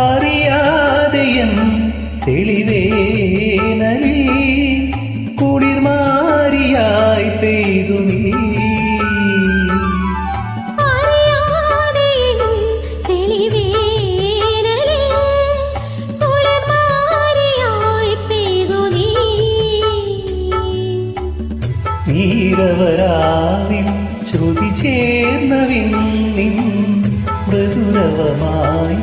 അറിയാതെയൻ തെളിവേനലിൽ കുളിർമാരിയായി പെയ്തു നീ. അറിയാതെ തെളിവേനലിൽ കുളിർമാരിയായി പെയ്തു നീ. നീരവരാവിൻ ശ്രുതി ചേർന്നവിൻ നിൻ മൃദുരവമായി